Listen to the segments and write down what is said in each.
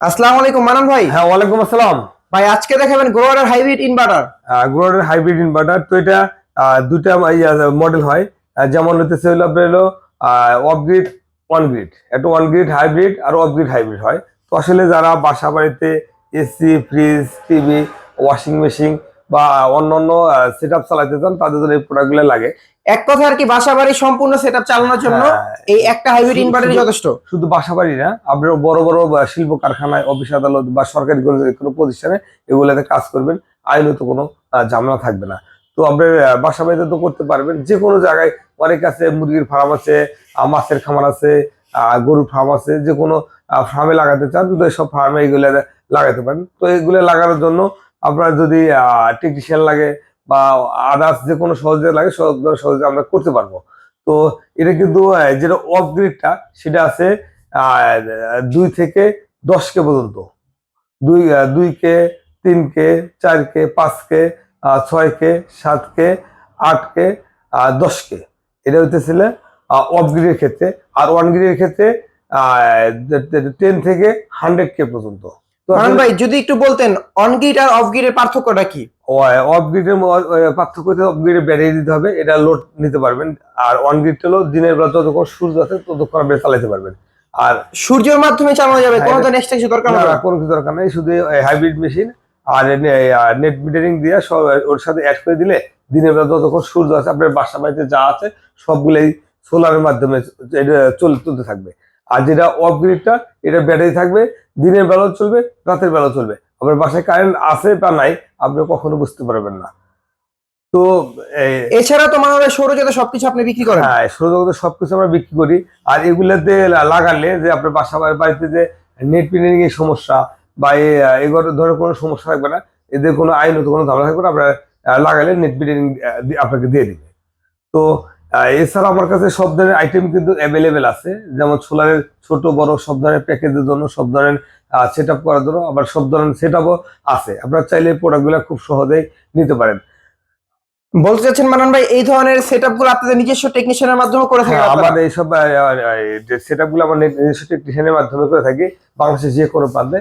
আসসালামু আলাইকুম মানান ভাই। হ্যাঁ ওয়ালাইকুম আসসালাম। ভাই আজকে দেখাবেন গ্রোয়ারের হাইব্রিড ইনভার্টার গ্রোডের হাইব্রিড ইনভার্টার তো এটা দুটা মডেল হয়। যেমন হতেছে হলো আপনার হলো অফ গ্রিড ওয়ান গ্রিড একটা ওয়ান গ্রিড হাইব্রিড আর অফ গ্রিড হাইব্রিড হয়। তো আসলে যারা বাসা বাড়িতে AC fridge TV washing machine বা অন্যান্য সেট আপ চালাতে চান তাদের জন্য এই প্রোডাক্টগুলো লাগে। এক কথা আর কি বাসা বাড়ি সম্পূর্ণ সেটআপ চালানোর জন্য হ্যাঁ, এই একটা হাইব্রিড ইনভার্টারই যথেষ্ট। শুধু বাসা বাড়ি না আপনার বড় বড় শিল্প কারখানায় অফিস আদালত বা সরকারি কোনো কোনো প্রতিষ্ঠানে এগুলোতে কাজ করবেন আইনত কোনো ঝামেলা থাকবে না। তো আপনার আহ, বাসা বাড়িতে তো করতে পারবেন যে কোনো জায়গায় অনেক আছে মুরগির ফার্ম আছে মাছের খামার আছে গরুর ফার্ম আছে যে কোনো ফার্মে লাগাতে চান তো সব ফার্মে এগুলো লাগাতে পারেন। তো এগুলো লাগানোর জন্য আপনার যদি টেকনিশিয়ান লাগে বা আদার্স যে কোনো সহজে লাগে, সহজ- আমরা করতে পারব। তো এটা কিন্তু যেটা অফ গ্রিডটা সেটা আছে দুই থেকে দশ কে পর্যন্ত। দুই দুই কে, তিন কে, চার কে, পাঁচ কে ছয় কে, সাত কে, আট কে দশ কে। এটা হইতেছিল অফ গ্রিডের ক্ষেত্রে। আর ওয়ান গ্রিডের ক্ষেত্রে টেন থেকে হান্ড্রেড কে পর্যন্ত। তো ভাই যদি একটু বলতেন অন গ্রিড আর অফ গ্রিডের পার্থক্যটা কি? অফ গ্রিডের পার্থক্য অফ গ্রিডে ব্যাটারি দিতে হবে এটা লোড নিতে পারবেন। আর অন গ্রিড হলো দিনের বেলা যতক্ষণ সূর্য আছে ততক্ষণ আপনি চালাতে পারবেন। আর সূর্যের মাধ্যমে চালানো যাবে হ্যাঁ, কোনো তো এটা- নেক্সট কিছু দরকার না। কোনো কিছু দরকার নেই শুধু হাইব্রিড মেশিন আর নেট মিটারিং দিয়ে ওর সাথে অ্যাড করে দিলে দিনের বেলা যতক্ষণ সূর্য আছে আপনার বাসা বাড়িতে যা আছে সবগুলোই সোলারের মাধ্যমে চল চলতে থাকবে। আর যেটা অফ গ্রিডটা এটা ব্যাটারি থাকবে দিনের বেলাও চলবে রাতের বেলাও চলবে। আপনার বাসায় কারেন্ট আছে বা নাই আপনি কখনো বুঝতে পারবেন না। তো এছাড়া তো মানান ভাই সৌরজগতে সবকিছু আপনি বিক্রি করেন। হ্যাঁ সৌরজগতের সবকিছু আমরা বিক্রি করি। আর এগুলাতে লাগালে যে আপনার বাসা বাড়ি- বাড়িতে যে নেট পিনিং এর সমস্যা বা এগুলো ধরনের কোনো সমস্যা থাকবে না এদের কোনো আইনত কোনো ঝামেলা থাকবে না আপনার লাগালে নেট পিনিং আপনাকে দিয়ে দিবে। তো এছাড়া আমার কাছে সব ধরনের আইটেম কিন্তু অ্যাভেলেবেল আছে। যেমন সোলারের ছোট বড় সব ধরনের প্যাকেজের জন্য সব ধরনের সেট আপ করার জন্য আবার সব ধরনের সেট আপও আছে। আপনারা চাইলে প্রোডাক্টগুলো খুব সহজেই নিতে পারেন। বলতে চাচ্ছেন মানান ভাই এই ধরনের সেটআপগুলো আপনাদের নিজস্ব টেকনিশিয়ানের মাধ্যমে করে থাকেন হ্যাঁ? আমাদের এইসব সেট আপগুলো আমরা নিজস্ব টেকনিশিয়ানের মাধ্যমে করে থাকি। বাংলাদেশের যে কোনো প্রান্তে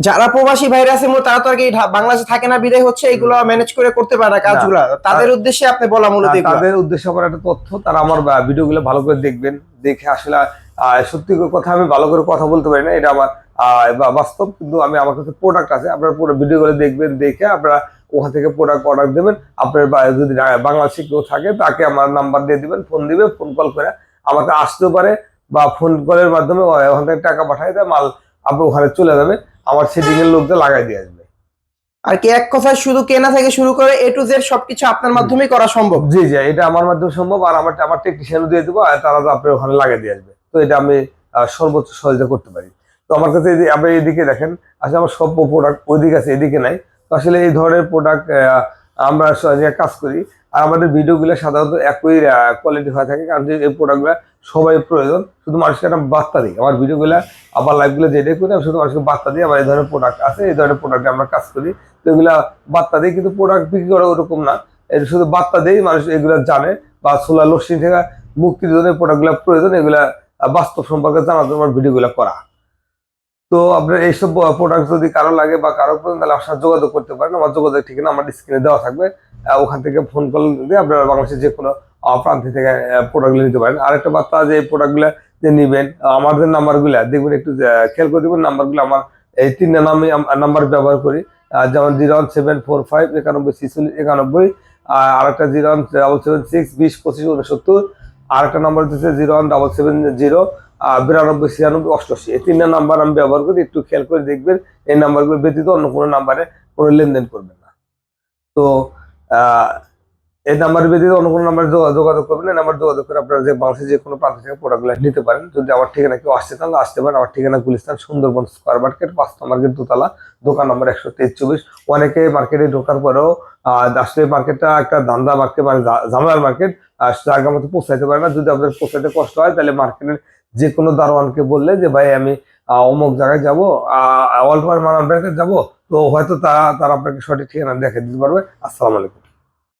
যারা প্রবাসী ভাইরা আছে তারা তো আর কি বাংলাদেশে থাকে না বিদায় হচ্ছে এগুলো ম্যানেজ করে করতে পারে না কাজগুলো তাদের উদ্দেশ্যে আপনি বলা মূলত তাদের উদ্দেশ্য করা একটা তথ্য তারা আমার ভিডিও গুলো ভালো করে দেখবেন। দেখে আসলে সত্যি কথা আমি ভালো করে কথা বলতে পারি না এটা আমার বাস্তব কিন্তু আমি আমার কাছে প্রোডাক্ট আছে আপনারা পুরো ভিডিও গুলো দেখবেন দেখে আপনারা ওখান থেকে প্রোডাক্ট অর্ডার দেবেন। আপনার যদি বাংলাদেশে কেউ থাকে তাকে আমার নাম্বার দিয়ে দেবেন ফোন দিবে ফোন কল করে আমাকে আসতেও পারে বা ফোন কলের মাধ্যমে ওখান থেকে টাকা পাঠাই দেয় মাল আপনার ওখানে চলে যাবে আমার সেটিং এর লোকদের লাগাই দিয়ে আসবে। আর কি এক কথায় শুধু কেনা থেকে শুরু করে এ টু জেড সবকিছু আপনার মাধ্যমেই করা সম্ভব? জি জি এটা আমার মাধ্যমে সম্ভব আর আমার আমার টেকনিশিয়ানও দিয়ে দেবো আর তারা তো আপনার ওখানে লাগিয়ে দিয়ে আসবে। তো এটা আমি সর্বোচ্চ সহযোগিতা করতে পারি। তো আমার কাছে যে আপনি এদিকে দেখেন আসলে আমার সব প্রোডাক্ট ওইদিকে আছে এদিকে নাই। তো আসলে এই ধরনের প্রোডাক্ট আমরা কাজ করি। আর আমাদের ভিডিওগুলো সাধারণত একই কোয়ালিটি হয়ে থাকে, কারণ যে এই প্রোডাক্টগুলো সবাই প্রয়োজন, শুধু মানুষকে একটা বার্তা দিই। আমার ভিডিওগুলো আবার লাইভগুলো যেটাই করি আমি শুধু মানুষকে বার্তা দিই, আমার এই ধরনের প্রোডাক্ট আছে, এই ধরনের প্রোডাক্টে আমরা কাজ করি। তো এগুলা বার্তা দিই, কিন্তু প্রোডাক্ট বিক্রি করা ওরকম না। এটা শুধু বার্তা দেই, মানুষ এগুলো জানে, বা সোলার লোডশেডিং থেকে মুক্তির জন্য প্রোডাক্টগুলো প্রয়োজন, এগুলা বাস্তব সম্পর্কে জানার জন্য আমার ভিডিওগুলো করা। তো আপনার এইসব প্রোডাক্ট যদি কারও লাগে বা কারও প্রয়োজন, তাহলে আপনার যোগাযোগ করতে পারেন। আমার যোগাযোগ ঠিকানা আমার স্ক্রিনে দেওয়া থাকবে। ওখান থেকে ফোন কল দিয়ে আপনারা বাংলাদেশের যে কোনো প্রান্ত থেকে প্রোডাক্টগুলো নিতে পারেন। আরেকটা বার্তা যে প্রোডাক্টগুলো যে নিবেন আমাদের নাম্বারগুলো দেখবেন একটু খেয়াল করে দেবেন নাম্বারগুলো আমার এই তিনটা নামে নাম্বার ব্যবহার করি। যেমন zero one seven four five একানব্বই ছিচল্লিশ একানব্বই, আর একটা zero one double seven six বিশ পঁচিশ উনসত্তর আর একটা নাম্বার হচ্ছে zero one double seven zero বিরানব্বই ছিয়ানব্বই অষ্টআশি। এই তিনটা নাম্বার আমি ব্যবহার করি, একটু খেয়াল করে দেখবেন এই নাম্বারগুলো ব্যতীত অন্য কোনো নাম্বারে কোনো লেনদেন করবেন না। তো এই নাম্বার ব্যতীত অন্য কোনো নাম্বারে যোগাযোগ করবেন। এই নাম্বার যোগাযোগ করে আপনারা যে বাংলাদেশের যে কোনো প্রান্ত থেকে প্রোডাক্টগুলো নিতে পারেন। যদি আমার ঠিকানা কেউ আসতে চান আসতে পারেন। আমার ঠিকানা গুলিস্তান, সুন্দরবন স্কোয়ার মার্কেট পাঁচ মার্কেট দোতলা, দোকান নম্বর একশো তেইশ চব্বিশ। অনেকে মার্কেটে ঢোকার পরেও আসলে মার্কেটটা একটা দান্দা মার্কেট মানে জা- ঝামেলার মার্কেট জায়গা মতো পৌঁছাইতে পারে না। যদি আপনাদের পৌঁছাইতে কষ্ট হয়, তাহলে মার্কেটের যে কোনো দারোয়ানকে বললে যে, ভাই, আমি অমুক জায়গায় যাব অল্প মানান ব্যাংকে যাব, তো হয়তো তারা তারা আপনাকে সঠিক ঠিকানা দেখে দিতে পারবে। আসসালামু আলাইকুম।